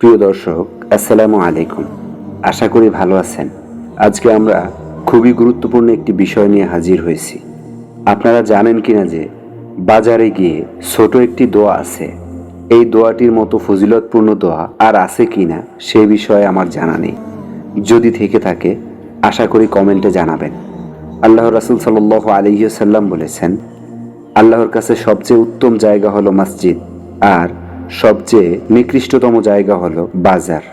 প্রিয় দর্শক, আসসালামু আলাইকুম। আশা করি ভালো আছেন। আজকে আমরা খুবই গুরুত্বপূর্ণ একটি বিষয় নিয়ে হাজির হয়েছি। আপনারা জানেন কিনা যে বাজারে গিয়ে ছোট একটি দোয়া আছে। এই দোয়াটির মতো ফজিলতপূর্ণ দোয়া আর আছে কিনা সে বিষয়ে আমার জানা নেই। যদি থেকে থাকে, আশা করি কমেন্টে জানাবেন। আল্লাহ রাসুল সাল আলহিসাল্লাম বলেছেন, আল্লাহর কাছে সবচেয়ে উত্তম জায়গা হলো মসজিদ আর সবচেয়ে নিকৃষ্টতম জায়গা হলো বাজার।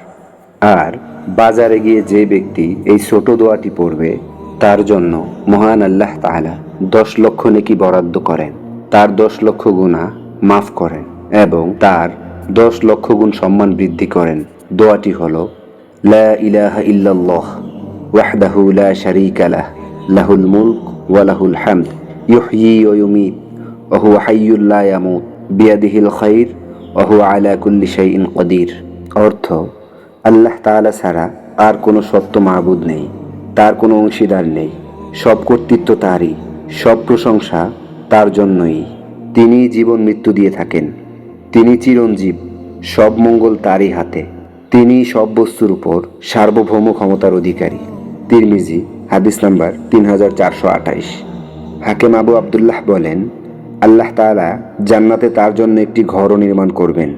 আর বাজারে গিয়ে যে ব্যক্তি এই ছোট দোয়াটি পড়বে, তার জন্য মহান আল্লাহ তাহলা দশ লক্ষ নেকি বরাদ্দ করেন। তার দশ লক্ষ গুণা মাফ করেন এবং তার দশ লক্ষ গুণ সম্মান বৃদ্ধি করেন। দোয়াটি হলো ওয়াহদাহু লাহুল মুলক ওয়া লাহুল হামদ, ইউহয়ি ওয়া ইউমীত বিয়াদিহিল খাইর হুয়া আলা কুল্লি শাইইন কদির। অর্থ, আল্লাহ তাআলা ছাড়া আর কোনো সত্য মাহবুদ নেই, তার কোনো অংশীদার নেই, সব কর্তৃত্ব তারই, সব প্রশংসা তার জন্যই। তিনি জীবন মৃত্যু দিয়ে থাকেন, তিনি চিরঞ্জীব, সব মঙ্গল তারই হাতে। তিনি সব বস্তুর উপর সার্বভৌম ক্ষমতার অধিকারী। তিরমিজি, হাদিস নাম্বার তিন হাজার চারশো আঠাইশ। হাকেম আবু আবদুল্লাহ বলেন আল্লাহ তালা জান্নাতে তার জন্য একটি ঘরও নির্মাণ করবেন।